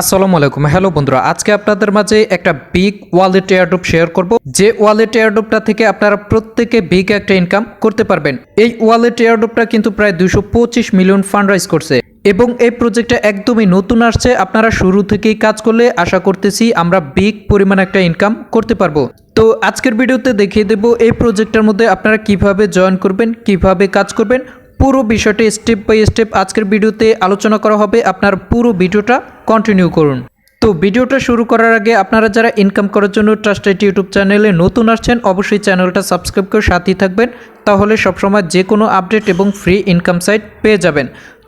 আসসালামু আলাইকুম। হ্যালো বন্ধুরা, আজকে আপনাদের মাঝে একটা বিগ ওয়ালেট এয়ারড্রপ শেয়ার করব। যে ওয়ালেট এয়ারড্রপটা থেকে আপনারা প্রত্যেকে বিগ একটা ইনকাম করতে পারবেন। এই ওয়ালেট এয়ারড্রপটা কিন্তু প্রায় দুশো মিলিয়ন ফান্ড রাইজ করছে। এবং এই প্রজেক্টটা একদমই নতুন আসছে। আপনারা শুরু থেকেই কাজ করলে আশা করতেছি আমরা বিগ পরিমাণ একটা ইনকাম করতে পারব। তো আজকের ভিডিওতে দেখিয়ে দেব এই প্রজেক্টের মধ্যে আপনারা কীভাবে জয়েন করবেন, কীভাবে কাজ করবেন পুরো বিষয়টা স্টেপ বাই স্টেপ আজকের ভিডিওতে আলোচনা করা হবে। আপনার পুরো ভিডিওটা কন্টিনিউ করুন। তো ভিডিওটা শুরু করার আগে আপনারা যারা ইনকাম করার জন্য ট্রাস্টেড ইউটিউব চ্যানেলে নতুন আসছেন, অবশ্যই চ্যানেলটা সাবস্ক্রাইব করে সাথেই থাকবেন। তাহলে সবসময় যে কোনো আপডেট এবং ফ্রি ইনকাম সাইট পেয়ে যাবেন।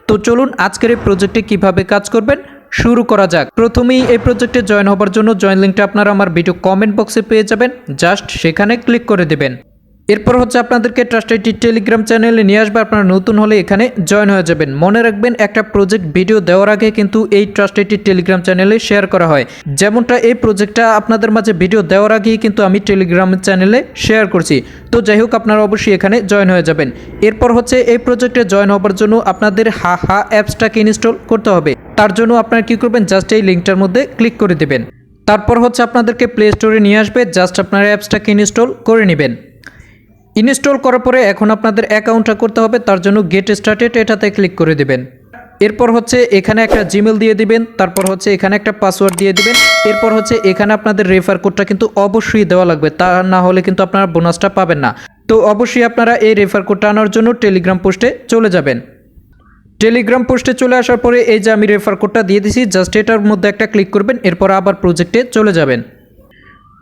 তো চলুন আজকের এই প্রজেক্টে কীভাবে কাজ করবেন? শুরু করা যাক। প্রথমেই এই প্রজেক্টে জয়েন হবার জন্য জয়েন লিঙ্কটা আপনারা আমার ভিডিও কমেন্ট বক্সে পেয়ে যাবেন। জাস্ট সেখানে ক্লিক করে দেবেন। এরপর হচ্ছে আপনাদেরকে ট্রাস্টেড টেলিগ্রাম চ্যানেলে নিয়ে আসবে। আপনারা নতুন হলে এখানে জয়েন হয়ে যাবেন। মনে রাখবেন, একটা প্রজেক্ট ভিডিও দেওয়ার আগে কিন্তু এই ট্রাস্টেড টেলিগ্রাম চ্যানেলে শেয়ার করা হয়। যেমনটা এই প্রজেক্টটা আপনাদের মাঝে ভিডিও দেওয়ার আগেই কিন্তু আমি টেলিগ্রাম চ্যানেলে শেয়ার করছি। তো যাই হোক, আপনারা অবশ্যই এখানে জয়েন হয়ে যাবেন। এরপর হচ্ছে এই প্রজেক্টে জয়েন হবার জন্য আপনাদের হা হা অ্যাপসটাকে ইনস্টল করতে হবে। তার জন্য আপনারা কি করবেন? জাস্ট এই লিঙ্কটার মধ্যে ক্লিক করে দেবেন। তারপর হচ্ছে আপনাদেরকে প্লে স্টোরে নিয়ে আসবে। জাস্ট আপনারা অ্যাপসটাকে ইনস্টল করে নেবেন। ইনস্টল করার পরে এখন আপনাদের অ্যাকাউন্টটা করতে হবে, তার জন্য গেট স্টার্টেড এটাতে ক্লিক করে দিবেন। এরপর হচ্ছে এখানে একটা জিমেল দিয়ে দিবেন, তারপর হচ্ছে এখানে একটা পাসওয়ার্ড দিয়ে দিবেন, এরপর হচ্ছে এখানে আপনাদের রেফার কোডটা কিন্তু অবশ্যই দেওয়া লাগবে, তা না হলে কিন্তু আপনারা বোনাসটা পাবেন না। তো অবশ্যই আপনারা এই রেফার কোডটা আনার জন্য টেলিগ্রাম পোস্টে চলে যাবেন। টেলিগ্রাম পোস্টে চলে আসার পরে এই যে আমি রেফার কোডটা দিয়ে দিছি জাস্ট এটার মধ্যে একটা ক্লিক করবেন, এরপর আবার প্রজেক্টে চলে যাবেন।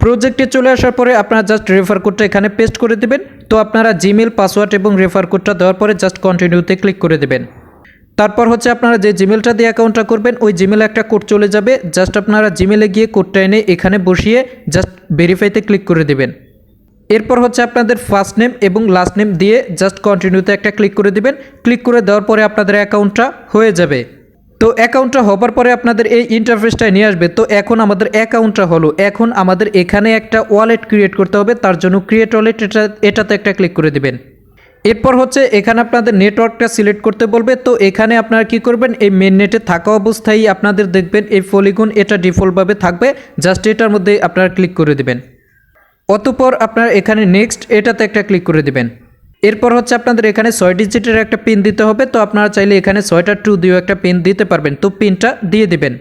প্রজেক্টে চলে আসার পরে আপনারা জাস্ট রেফার কোডটা এখানে পেস্ট করে দেবেন। তো আপনারা জিমেল পাসওয়ার্ড এবং রেফার কোডটা দেওয়ার পরে জাস্ট কন্টিনিউতে ক্লিক করে দেবেন। তারপর হচ্ছে আপনারা যে জিমেলটা দিয়ে অ্যাকাউন্টটা করবেন, ওই জিমেলে একটা কোড চলে যাবে। জাস্ট আপনারা জিমেলে গিয়ে কোডটা এনে এখানে বসিয়ে জাস্ট ভেরিফাইতে ক্লিক করে দেবেন। এরপর হচ্ছে আপনাদের ফার্স্ট নেম এবং লাস্ট নেম দিয়ে জাস্ট কন্টিনিউতে একটা ক্লিক করে দিবেন। ক্লিক করে দেওয়ার পরে আপনাদের অ্যাকাউন্টটা হয়ে যাবে। তো অ্যাকাউন্টটা হবার পরে আপনাদের এই ইন্টারফেসটা নিয়ে আসবে। তো এখন আমাদের অ্যাকাউন্টটা হলো। এখন আমাদের এখানে একটা ওয়ালেট ক্রিয়েট করতে হবে। তার জন্য ক্রিয়েট ওয়ালেট এটা, এটাতে একটা ক্লিক করে দিবেন। এরপর হচ্ছে এখানে আপনাদের নেটওয়ার্কটা সিলেক্ট করতে বলবে। তো এখানে আপনারা কি করবেন? এই মেন নেটে থাকা অবস্থায় আপনাদের দেখবেন এই ফলিগুন এটা ডিফল্টভাবে থাকবে। জাস্ট এটার মধ্যে আপনারা ক্লিক করে দিবেন। অতপর আপনার এখানে নেক্সট এটাতে একটা ক্লিক করে দিবেন। এরপর হচ্ছে আপনাদের এখানে ছয় ডিজিটের একটা পিন দিতে হবে, তো আপনারা চাইলে এখানে ছয়টা টু দিয়েও একটা পিন দিতে পারবেন। তো পিনটা দিয়ে দিবেন।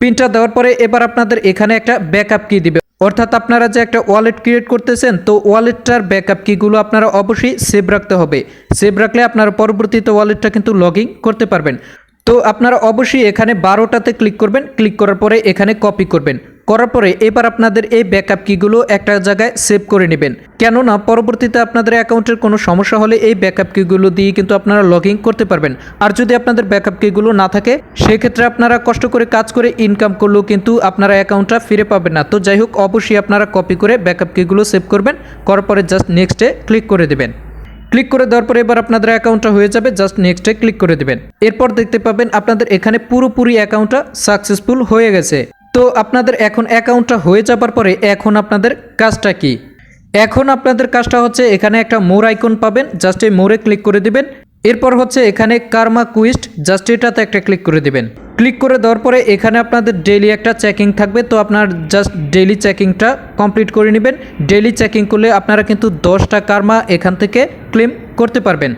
পিনটা দেওয়ার পরে এবার আপনাদের এখানে একটা ব্যাকআপ কি দিবে। অর্থাৎ আপনারা যে একটা ওয়ালেট ক্রিয়েট করতেছেন, তো ওয়ালেটটার ব্যাকআপ কিগুলো আপনারা অবশ্যই সেভ রাখতে হবে। সেভ রাখলে আপনারা পরবর্তীতে ওয়ালেটটা কিন্তু লগ করতে পারবেন। তো আপনারা অবশ্যই এখানে বারোটাতে ক্লিক করবেন। ক্লিক করার পরে এখানে কপি করবেন। করার পরে এবার আপনাদের এই ব্যাকআপ কিগুলো একটা জায়গায় সেভ করে নেবেন। কেননা পরবর্তীতে আপনাদের অ্যাকাউন্টের কোনো সমস্যা হলে এই ব্যাকআপ কিগুলো দিয়ে কিন্তু আপনারা লগ করতে পারবেন। আর যদি আপনাদের ব্যাকআপ কিগুলো না থাকে, সেক্ষেত্রে আপনারা কষ্ট করে কাজ করে ইনকাম করলেও কিন্তু আপনারা অ্যাকাউন্টটা ফিরে পাবেন না। তো যাই হোক, অবশ্যই আপনারা কপি করে ব্যাকআপ কিগুলো সেভ করবেন। করার পরে জাস্ট নেক্সটে ক্লিক করে দেবেন। ক্লিক করে দেওয়ার পরে এবার আপনাদের অ্যাকাউন্টটা হয়ে যাবে জাস্ট নেক্সটে ক্লিক করে দেবেন। এরপর দেখতে পাবেন আপনাদের এখানে পুরোপুরি অ্যাকাউন্টটা সাকসেসফুল হয়ে গেছে। তো আপনাদের এখন অ্যাকাউন্টটা হয়ে যাবার পরে এখন আপনাদের কাজটা কি? এখন আপনাদের কাজটা হচ্ছে এখানে একটা মোর আইকন পাবেন জাস্ট এই মোরে ক্লিক করে দিবেন। এরপর হচ্ছে এখানে কার্মা কুইস্ট জাস্ট এটাতে একটা ক্লিক করে দিবেন। ক্লিক করে দেওয়ার পরে এখানে আপনাদের ডেইলি একটা চেকিং থাকবে, তো আপনার জাস্ট ডেইলি চেকিংটা কমপ্লিট করে নেবেন। ডেইলি চেকিং করলে আপনারা কিন্তু দশটা কার্মা এখান থেকে ক্লেম করতে পারবেন।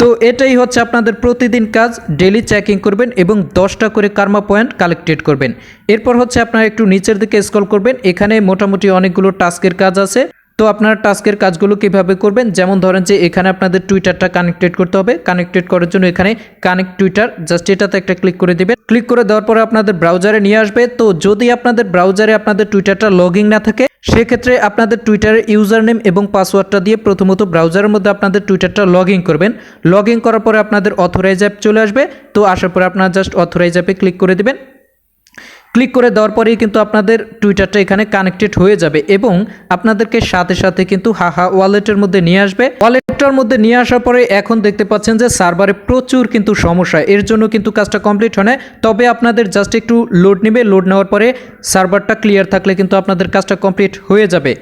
তো এটাই হচ্ছে আপনাদের প্রতিদিন কাজ ডেলি চেকিং করবেন এবং দশটা করে কার্মা পয়েন্ট কালেক্টেড করবেন। এরপর হচ্ছে আপনারা একটু নিচের দিকে স্কল করবেন, এখানে মোটামুটি অনেকগুলো টাস্কের কাজ আছে। তো আপনারা টাস্কের কাজগুলো কীভাবে করবেন? যেমন ধরেন যে এখানে আপনাদের টুইটারটা কানেক্টেড করতে হবে। কানেক্টেড করার জন্য এখানে কানেক্ট টুইটার জাস্ট এটাতে একটা ক্লিক করে দিবেন। ক্লিক করে দেওয়ার পরে আপনাদের ব্রাউজারে নিয়ে আসবে। তো যদি আপনাদের ব্রাউজারে আপনাদের টুইটারটা লগইন না থাকে, সেক্ষেত্রে আপনাদের টুইটারের ইউজার নেম এবং পাসওয়ার্ডটা দিয়ে প্রথমত ব্রাউজারের মধ্যে আপনাদের টুইটারটা লগ ইন করবেন। লগ ইন করার পরে আপনাদের অথরাইজ অ্যাপ চলে আসবে। তো আসার পরে আপনারা জাস্ট অথরাইজ অ্যাপে ক্লিক করে দিবেন। ক্লিক করে দেওয়ার পরেই কিন্তু আপনাদের টুইটারটা এখানে কানেক্টেড হয়ে যাবে এবং আপনাদেরকে সাথে সাথে কিন্তু হাহা ওয়ালেটের মধ্যে নিয়ে আসবে। ওয়ালেটটার মধ্যে নিয়ে আসার পরে এখন দেখতে পাচ্ছেন যে সার্ভারে প্রচুর কিন্তু সমস্যা। এর জন্য কিন্তু কাজটা কমপ্লিট হয় না। তবে আপনাদের জাস্ট একটু লোড নেবে। লোড নেওয়ার পরে সার্ভারটা ক্লিয়ার থাকলে কিন্তু আপনাদের কাজটা কমপ্লিট হয়ে যাবে।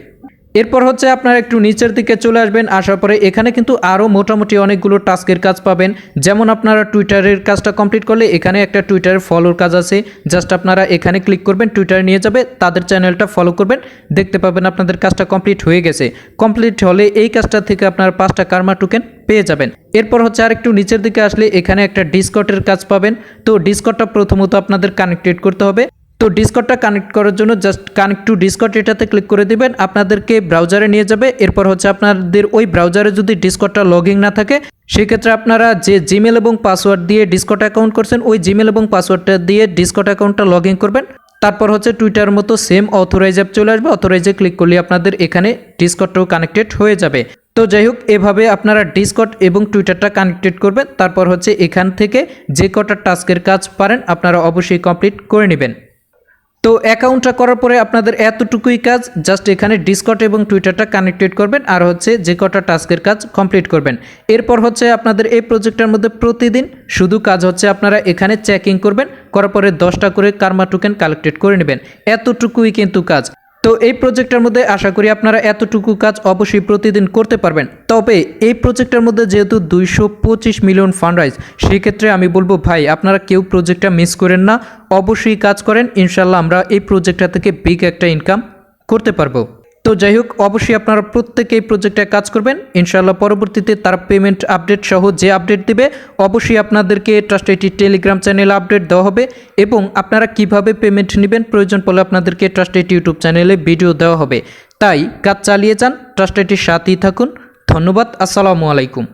এরপর হচ্ছে আপনারা একটু নিচের দিকে চলে আসবেন, আসার পরে এখানে কিন্তু আরও মোটামুটি অনেকগুলো টাস্কের কাজ পাবেন। যেমন আপনারা টুইটারের কাজটা কমপ্লিট করলে এখানে একটা টুইটারের ফলোর কাজ আছে। জাস্ট আপনারা এখানে ক্লিক করবেন, টুইটারে নিয়ে যাবে, তাদের চ্যানেলটা ফলো করবেন, দেখতে পাবেন আপনাদের কাজটা কমপ্লিট হয়ে গেছে। কমপ্লিট হলে এই কাজটা থেকে আপনার পাঁচটা কার্মা টোকেন পেয়ে যাবেন। এরপর হচ্ছে আর একটু নিচের দিকে আসলে এখানে একটা ডিসকটের কাজ পাবেন। তো ডিসকটটা প্রথমত আপনাদের কানেক্টেড করতে হবে। তো ডিসকটটা কানেক্ট করার জন্য জাস্ট কানেক্ট টু ডিসকট এটাতে ক্লিক করে দিবেন। আপনাদেরকে ব্রাউজারে নিয়ে যাবে। এরপর হচ্ছে আপনাদের ওই ব্রাউজারে যদি ডিসকটটা লগইন না থাকে, সেক্ষেত্রে আপনারা যে জিমেল এবং পাসওয়ার্ড দিয়ে ডিসকট অ্যাকাউন্ট করছেন, ওই জিমেল এবং পাসওয়ার্ডটা দিয়ে ডিসকট অ্যাকাউন্টটা লগ ইন করবেন। তারপর হচ্ছে টুইটার মতো সেম অথরাইজ অ্যাপ চলে আসবে। অথরাইজে ক্লিক করলে আপনাদের এখানে ডিসকটটাও কানেক্টেড হয়ে যাবে। তো যাই হোক, এভাবে আপনারা ডিসকট এবং টুইটারটা কানেক্টেড করবেন। তারপর হচ্ছে এখান থেকে যে কটা টাস্কের কাজ পারেন, আপনারা অবশ্যই কমপ্লিট করে নেবেন। তো অ্যাকাউন্টটা করার পরে আপনাদের এতটুকুই কাজ জাস্ট এখানে ডিসকট এবং টুইটারটা কানেক্টেড করবেন, আর হচ্ছে যে কটা টাস্কের কাজ কমপ্লিট করবেন। এরপর হচ্ছে আপনাদের এই প্রজেক্টের মধ্যে প্রতিদিন শুধু কাজ হচ্ছে আপনারা এখানে চেকিং করবেন, করার পরে দশটা করে কার্মা টোকেন কালেক্টেড করে নেবেন। এতটুকুই কিন্তু কাজ। তো এই প্রজেক্টের মধ্যে আশা করি আপনারা এতটুকু কাজ অবশ্যই প্রতিদিন করতে পারবেন। তবে এই প্রজেক্টের মধ্যে যেহেতু দুইশো পঁচিশ মিলিয়ন ফান্ড রাইজ সেক্ষেত্রে আমি বলব, ভাই, আপনারা কেউ প্রজেক্টটা মিস করেন না। অবশ্যই কাজ করেন, ইনশাল্লাহ আমরা এই প্রজেক্টটা থেকে বিগ একটা ইনকাম করতে পারব। তো যাই হোক, অবশ্যই আপনারা প্রত্যেকে এই প্রজেক্টে কাজ করবেন। ইনশাল্লাহ পরবর্তীতে তারা পেমেন্ট আপডেট সহ যে আপডেট দেবে, অবশ্যই আপনাদেরকে ট্রাস্ট এটি টেলিগ্রাম চ্যানেলে আপডেট দেওয়া হবে এবং আপনারা কীভাবে পেমেন্ট নেবেন প্রয়োজন পড়লে আপনাদেরকে ট্রাস্ট এটি ইউটিউব চ্যানেলে ভিডিও দেওয়া হবে। তাই কাজ চালিয়ে যান ট্রাস্ট এটির সাথেই থাকুন। ধন্যবাদ, আসসালামু আলাইকুম।